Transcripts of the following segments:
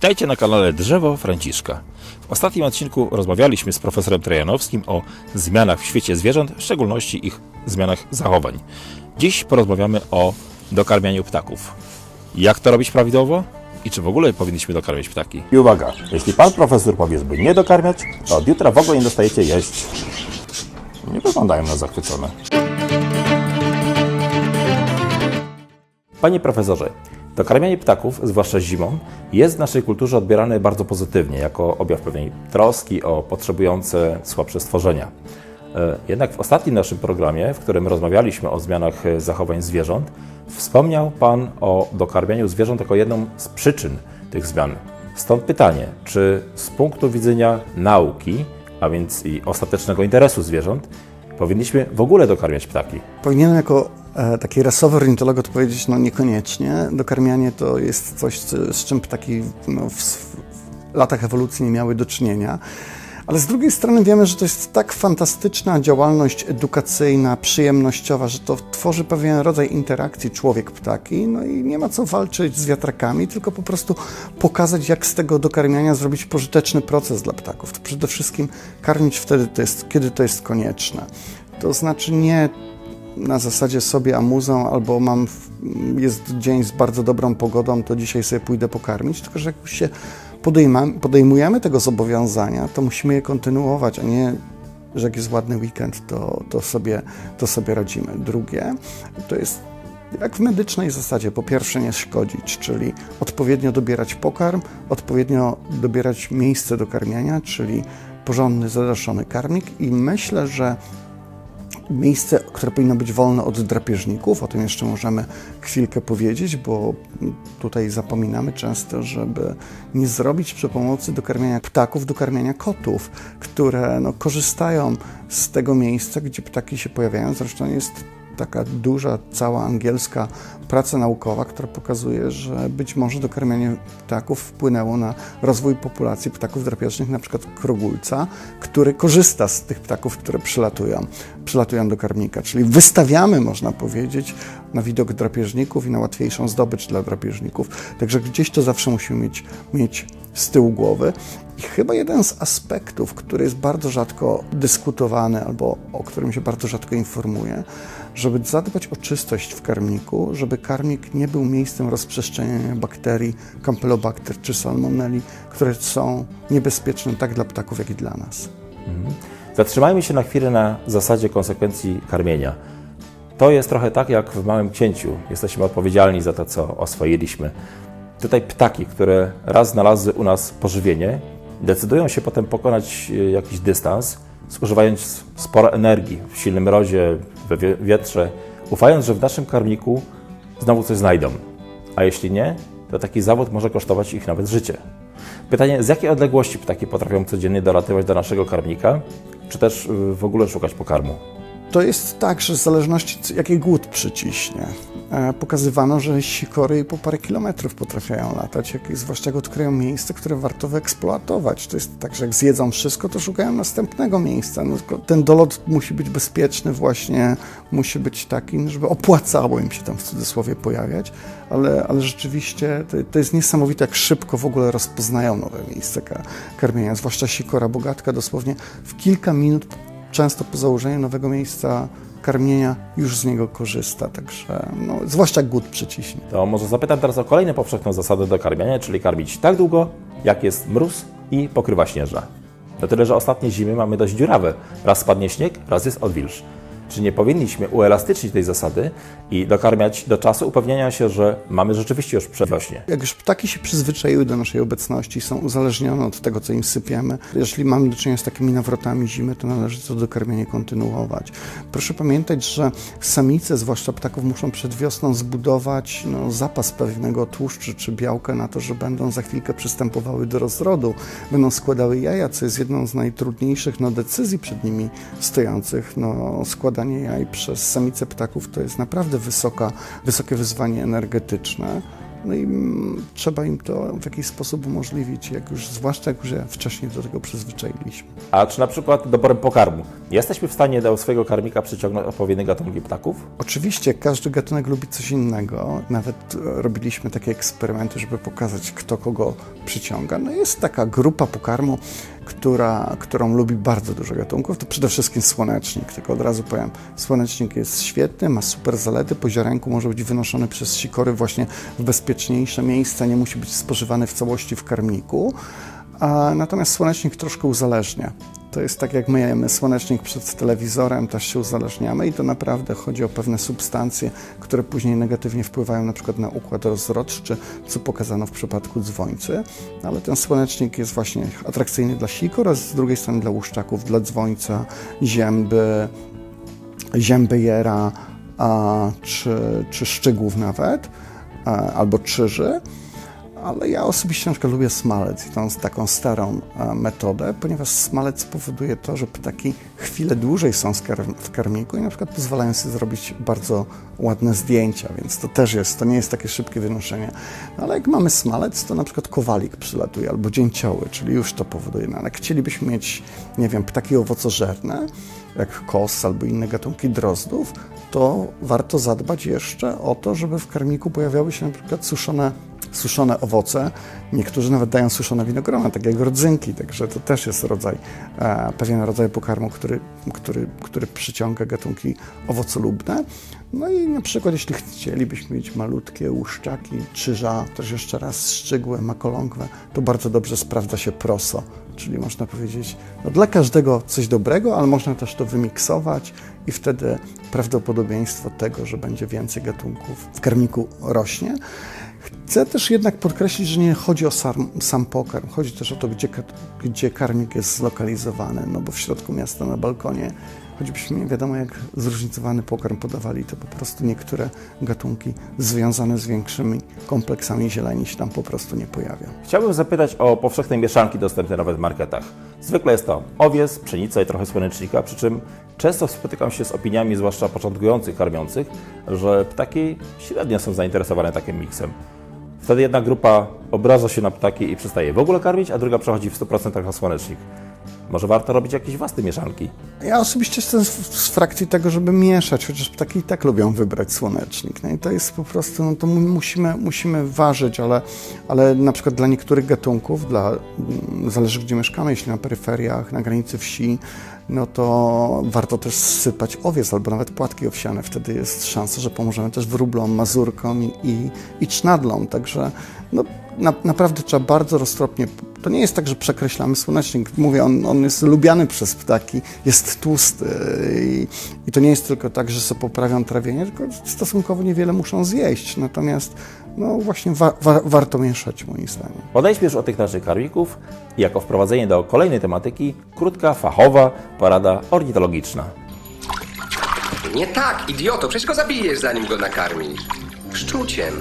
Witajcie na kanale Drzewo Franciszka. W ostatnim odcinku rozmawialiśmy z profesorem Trojanowskim o zmianach w świecie zwierząt, w szczególności ich zmianach zachowań. Dziś porozmawiamy o dokarmianiu ptaków. Jak to robić prawidłowo? I czy w ogóle powinniśmy dokarmiać ptaki? I uwaga, jeśli pan profesor powie, by nie dokarmiać, to od jutra w ogóle nie dostajecie jeść. Nie wyglądają na zachwycone. Panie profesorze, dokarmianie ptaków, zwłaszcza zimą, jest w naszej kulturze odbierane bardzo pozytywnie, jako objaw pewnej troski o potrzebujące słabsze stworzenia. E, Jednak w ostatnim naszym programie, w którym rozmawialiśmy o zmianach e, zachowań zwierząt, wspomniał Pan o dokarmianiu zwierząt jako jedną z przyczyn tych zmian. Stąd pytanie, czy z punktu widzenia nauki, a więc i ostatecznego interesu zwierząt, powinniśmy w ogóle dokarmiać ptaki? Powinienem jako taki rasowy ornitolog odpowiedzieć, no niekoniecznie. Dokarmianie to jest coś, z, czym ptaki no, w, w latach ewolucji nie miały do czynienia. Ale z drugiej strony wiemy, że to jest tak fantastyczna działalność edukacyjna, przyjemnościowa, że to tworzy pewien rodzaj interakcji człowiek-ptaki, no i nie ma co walczyć z wiatrakami, tylko po prostu pokazać, jak z tego dokarmiania zrobić pożyteczny proces dla ptaków. To przede wszystkim karmić wtedy, to jest, kiedy to jest konieczne. To znaczy nie na zasadzie sobie amuzą, albo mam, jest dzień z bardzo dobrą pogodą, to dzisiaj sobie pójdę pokarmić, tylko że jak już się podejmujemy tego zobowiązania, to musimy je kontynuować, a nie, że jak jest ładny weekend, to, to, sobie, to sobie radzimy. Drugie, to jest jak w medycznej zasadzie, po pierwsze nie szkodzić, czyli odpowiednio dobierać pokarm, odpowiednio dobierać miejsce do karmienia, czyli porządny, zadaszony karmik i myślę, że miejsce, które powinno być wolne od drapieżników, o tym jeszcze możemy chwilkę powiedzieć, bo tutaj zapominamy często, żeby nie zrobić przy pomocy dokarmiania ptaków, dokarmiania kotów, które no, korzystają z tego miejsca, gdzie ptaki się pojawiają. Zresztą jest taka duża, cała angielska praca naukowa, która pokazuje, że być może dokarmianie ptaków wpłynęło na rozwój populacji ptaków drapieżnych, na przykład krogulca, który korzysta z tych ptaków, które przylatują, przylatują do karmnika. Czyli wystawiamy, można powiedzieć, na widok drapieżników i na łatwiejszą zdobycz dla drapieżników. Także gdzieś to zawsze musimy mieć, mieć z tyłu głowy. I chyba jeden z aspektów, który jest bardzo rzadko dyskutowany albo o którym się bardzo rzadko informuje, żeby zadbać o czystość w karmniku, żeby karmnik nie był miejscem rozprzestrzeniania bakterii Campylobacter czy Salmonelli, które są niebezpieczne tak dla ptaków, jak i dla nas. Zatrzymajmy się na chwilę na zasadzie konsekwencji karmienia. To jest trochę tak jak w Małym Księciu. Jesteśmy odpowiedzialni za to, co oswoiliśmy. Tutaj ptaki, które raz znalazły u nas pożywienie, decydują się potem pokonać e, jakiś dystans, zużywając sporo energii w silnym mrozie, we wie- wietrze, ufając, że w naszym karmniku znowu coś znajdą. A jeśli nie, to taki zawód może kosztować ich nawet życie. Pytanie, z jakiej odległości ptaki potrafią codziennie dolatywać do naszego karmnika, czy też y, w ogóle szukać pokarmu? To jest tak, że w zależności jaki głód przyciśnie. E, pokazywano, że sikory po parę kilometrów potrafiają latać, jak, zwłaszcza jak odkryją miejsce, które warto wyeksploatować. To jest tak, że jak zjedzą wszystko, to szukają następnego miejsca. No, ten dolot musi być bezpieczny właśnie, musi być taki, żeby opłacało im się tam w cudzysłowie pojawiać, ale, ale rzeczywiście to, to jest niesamowite, jak szybko w ogóle rozpoznają nowe miejsce ka- karmienia, zwłaszcza sikora bogatka, dosłownie w kilka minut często po założeniu nowego miejsca karmienia już z niego korzysta, także no, zwłaszcza głód przyciśnie. To może zapytam teraz o kolejną powszechną zasadę do karmienia, czyli karmić tak długo, jak jest mróz i pokrywa śnieżna. No tyle, że ostatnie zimy mamy dość dziurawe. Raz spadnie śnieg, raz jest odwilż. Czy nie powinniśmy uelastycznić tej zasady i dokarmiać do czasu upewnienia się, że mamy rzeczywiście już przedwiośnie? Jak już ptaki się przyzwyczaiły do naszej obecności, są uzależnione od tego, co im sypiemy, jeśli mamy do czynienia z takimi nawrotami zimy, to należy to dokarmienie kontynuować. Proszę pamiętać, że samice, zwłaszcza ptaków, muszą przed wiosną zbudować no, zapas pewnego tłuszczu czy białka na to, że będą za chwilkę przystępowały do rozrodu, będą składały jaja, co jest jedną z najtrudniejszych no, decyzji przed nimi stojących. No, składanie jaj przez samice ptaków to jest naprawdę wysoka, wysokie wyzwanie energetyczne. No i mm, trzeba im to w jakiś sposób umożliwić, jak już, zwłaszcza jak już wcześniej do tego przyzwyczailiśmy. A czy na przykład doborem pokarmu? Jesteśmy w stanie do swojego karmika przyciągnąć odpowiednie gatunki ptaków? Oczywiście każdy gatunek lubi coś innego. Nawet e, robiliśmy takie eksperymenty, żeby pokazać, kto kogo przyciąga. No jest taka grupa pokarmu, która, którą lubi bardzo dużo gatunków. To przede wszystkim słonecznik. Tylko od razu powiem, słonecznik jest świetny, ma super zalety. Po ziarenku może być wynoszony przez sikory właśnie w bezpieczniejsze miejsca, nie musi być spożywany w całości w karmniku. A natomiast słonecznik troszkę uzależnia. To jest tak, jak my jemy słonecznik przed telewizorem, też się uzależniamy i to naprawdę chodzi o pewne substancje, które później negatywnie wpływają na przykład na układ rozrodczy, co pokazano w przypadku dzwońcy. Ale ten słonecznik jest właśnie atrakcyjny dla sikor, a z drugiej strony dla łuszczaków, dla dzwońca, zięby, ziębyjera, a, czy, czy nawet, a, albo czyży. Ale ja osobiście na przykład lubię smalec i tą taką starą e, metodę, ponieważ smalec powoduje to, że ptaki chwilę dłużej są w karmniku i na przykład pozwalają sobie zrobić bardzo ładne zdjęcia, więc to też jest, to nie jest takie szybkie wynoszenie. No, ale jak mamy smalec, to na przykład kowalik przylatuje albo dzięcioły, czyli już to powoduje. No, ale chcielibyśmy mieć, nie wiem, ptaki owocożerne, jak kos albo inne gatunki drozdów, to warto zadbać jeszcze o to, żeby w karmniku pojawiały się na przykład suszone suszone owoce. Niektórzy nawet dają suszone winogrona, tak jak rodzynki, także to też jest rodzaj, e, pewien rodzaj pokarmu, który, który, który przyciąga gatunki owocolubne. No i na przykład jeśli chcielibyśmy mieć malutkie łuszczaki, czyża, też jeszcze raz szczygłe, makolągwe, to bardzo dobrze sprawdza się proso, czyli można powiedzieć, no dla każdego coś dobrego, ale można też to wymiksować i wtedy prawdopodobieństwo tego, że będzie więcej gatunków w karmniku rośnie. Chcę też jednak podkreślić, że nie chodzi o sam, sam pokarm, chodzi też o to, gdzie, gdzie karmnik jest zlokalizowany, no bo w środku miasta na balkonie, choćbyśmy nie wiadomo jak zróżnicowany pokarm podawali, to po prostu niektóre gatunki związane z większymi kompleksami zieleni się tam po prostu nie pojawią. Chciałbym zapytać o powszechne mieszanki dostępne nawet w marketach. Zwykle jest to owiec, pszenica i trochę słonecznika, przy czym często spotykam się z opiniami, zwłaszcza początkujących karmiących, że ptaki średnio są zainteresowane takim miksem. Wtedy jedna grupa obraża się na ptaki i przestaje w ogóle karmić, a druga przechodzi w 100% na słonecznik. Może warto robić jakieś własne mieszanki? Ja osobiście jestem z, frakcji tego, żeby mieszać, chociaż ptaki i tak lubią wybrać słonecznik. No i to jest po prostu, no to mu- musimy, musimy ważyć, ale, ale na przykład dla niektórych gatunków, dla, mm, zależy gdzie mieszkamy, jeśli na peryferiach, na granicy wsi, no to warto też sypać owiec albo nawet płatki owsiane. Wtedy jest szansa, że pomożemy też wróblom, mazurkom i, i, i cznadlom. Także no, na, naprawdę trzeba bardzo roztropnie. To nie jest tak, że przekreślamy słonecznik. Mówię, on, on jest lubiany przez ptaki, jest tłusty i, i to nie jest tylko tak, że sobie poprawią trawienie, tylko stosunkowo niewiele muszą zjeść. Natomiast no właśnie wa, wa, warto mieszać moim zdaniem. Odejdźmy już od tych naszych karmików i jako wprowadzenie do kolejnej tematyki krótka, fachowa porada ornitologiczna. Nie tak, idioto, przecież go zabijesz, zanim go nakarmisz. Szczuciem.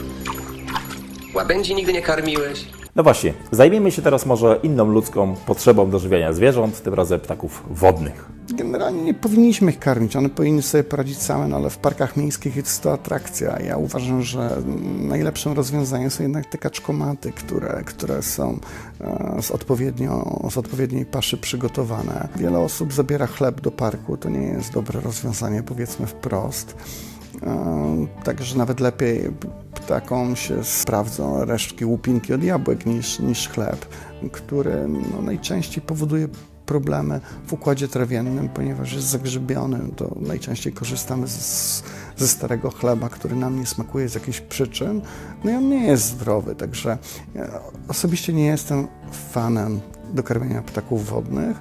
Łabędzi nigdy nie karmiłeś? No właśnie, zajmijmy się teraz może inną ludzką potrzebą dożywiania zwierząt, tym razem ptaków wodnych. Generalnie nie powinniśmy ich karmić, one powinny sobie poradzić same, no ale w parkach miejskich jest to atrakcja. Ja uważam, że najlepszym rozwiązaniem są jednak te kaczkomaty, które, które są e, z, odpowiednio, z odpowiedniej paszy przygotowane. Wiele osób zabiera chleb do parku, to nie jest dobre rozwiązanie, powiedzmy wprost. E, Także nawet lepiej ptakom się sprawdzą resztki łupinki od jabłek niż, niż chleb, który no, najczęściej powoduje problemy w układzie trawiennym, ponieważ jest zagrzybiony. To najczęściej korzystamy z, ze starego chleba, który nam nie smakuje z jakichś przyczyn. No i on nie jest zdrowy, także ja osobiście nie jestem fanem dokarmiania ptaków wodnych.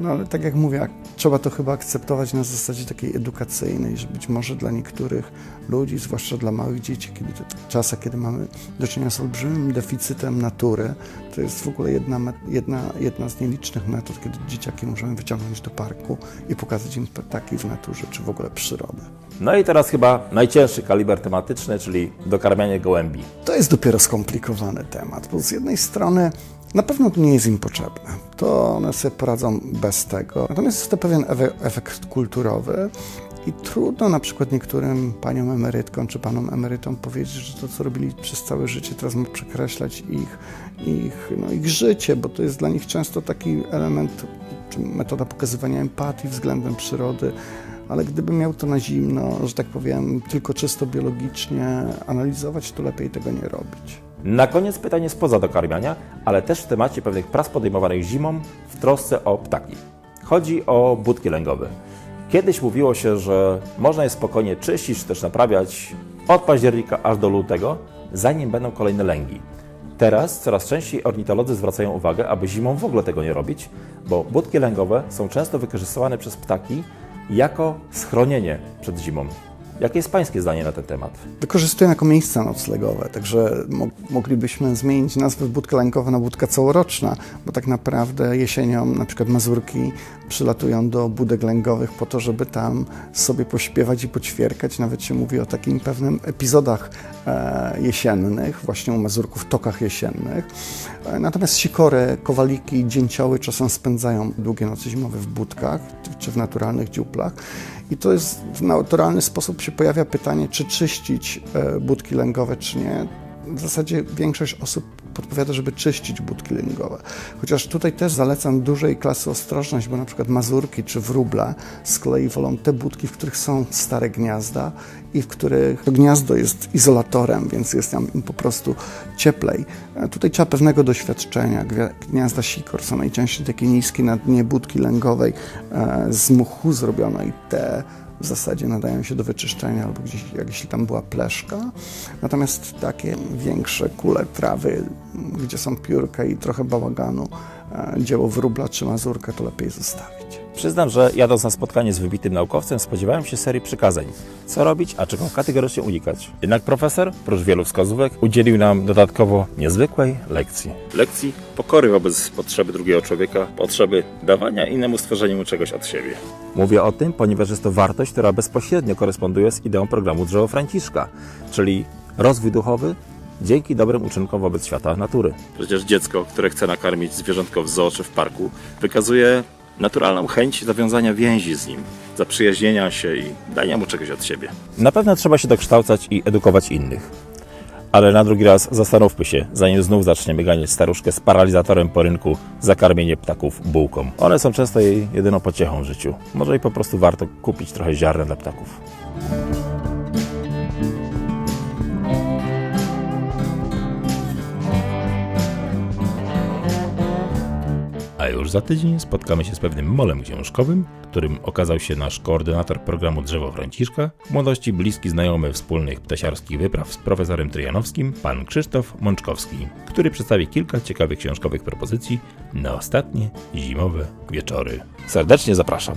No ale tak jak mówię, trzeba to chyba akceptować na zasadzie takiej edukacyjnej, że być może dla niektórych ludzi, zwłaszcza dla małych dzieci, kiedy to czasach, kiedy mamy do czynienia z olbrzymim deficytem natury, to jest w ogóle jedna, jedna, jedna z nielicznych metod, kiedy dzieciaki możemy wyciągnąć do parku i pokazać im ptaki w naturze, czy w ogóle przyrodę. No i teraz chyba najcięższy kaliber tematyczny, czyli dokarmianie gołębi. To jest dopiero skomplikowany temat, bo z jednej strony na pewno nie jest im potrzebne. To one sobie poradzą bez tego. Natomiast jest to pewien efekt kulturowy i trudno na przykład niektórym paniom emerytkom czy panom emerytom powiedzieć, że to, co robili przez całe życie, teraz ma przekreślać ich, ich, no, ich życie, bo to jest dla nich często taki element czy metoda pokazywania empatii względem przyrody, ale gdybym miał to na zimno, że tak powiem, tylko czysto biologicznie analizować, to lepiej tego nie robić. Na koniec pytanie spoza dokarmiania, ale też w temacie pewnych prac podejmowanych zimą w trosce o ptaki. Chodzi o budki lęgowe. Kiedyś mówiło się, że można je spokojnie czyścić czy też naprawiać od października aż do lutego, zanim będą kolejne lęgi. Teraz coraz częściej ornitolodzy zwracają uwagę, aby zimą w ogóle tego nie robić, bo budki lęgowe są często wykorzystywane przez ptaki jako schronienie przed zimą. Jakie jest Pańskie zdanie na ten temat? Wykorzystują jako miejsca noclegowe, także mo moglibyśmy zmienić nazwę budka lękowa na budka całoroczna, bo tak naprawdę jesienią na przykład Mazurki przylatują do budek lęgowych po to, żeby tam sobie pośpiewać i poćwierkać. Nawet się mówi o takim pewnym epizodach e, jesiennych, właśnie u Mazurków, tokach jesiennych. E, natomiast sikory, kowaliki, dzięcioły czasem spędzają długie noce zimowe w budkach czy w naturalnych dziuplach. I to jest w naturalny sposób się pojawia pytanie, czy czyścić e, budki lęgowe, czy nie. W zasadzie większość osób podpowiada, żeby czyścić budki lęgowe. Chociaż tutaj też zalecam dużej klasy ostrożność, bo na przykład mazurki czy wróble z kolei wolą te budki, w których są stare gniazda i w których to gniazdo jest izolatorem, więc jest tam po prostu cieplej. E, Tutaj trzeba pewnego doświadczenia. Gniazda sikor są najczęściej takie niskie na dnie budki lęgowej e, z muchu zrobione i te w zasadzie nadają się do wyczyszczenia albo gdzieś, jak jeśli tam była pleszka. Natomiast takie większe kule trawy, gdzie są piórka i trochę bałaganu, e, dzieło wróbla czy mazurka, to lepiej zostawić. Przyznam, że jadąc na spotkanie z wybitym naukowcem, spodziewałem się serii przykazań. Co robić, a czego kategorycznie unikać. Jednak profesor, prócz wielu wskazówek, udzielił nam dodatkowo niezwykłej lekcji. Lekcji pokory wobec potrzeby drugiego człowieka, potrzeby dawania innemu stworzeniu czegoś od siebie. Mówię o tym, ponieważ jest to wartość, która bezpośrednio koresponduje z ideą programu Drzewo Franciszka, czyli rozwój duchowy dzięki dobrym uczynkom wobec świata natury. Przecież dziecko, które chce nakarmić zwierzątko w zoo czy w parku, wykazuje naturalną chęć zawiązania więzi z nim, zaprzyjaźnienia się i dania mu czegoś od siebie. Na pewno trzeba się dokształcać i edukować innych. Ale na drugi raz zastanówmy się, zanim znów zaczniemy ganiać staruszkę z paralizatorem po rynku za karmienie ptaków bułką. One są często jej jedyną pociechą w życiu. Może i po prostu warto kupić trochę ziarna dla ptaków. A już za tydzień spotkamy się z pewnym molem książkowym, którym okazał się nasz koordynator programu Drzewo Franciszka, w młodości bliski znajomy wspólnych ptasiarskich wypraw z profesorem Tryjanowskim, pan Krzysztof Mączkowski, który przedstawi kilka ciekawych książkowych propozycji na ostatnie zimowe wieczory. Serdecznie zapraszam.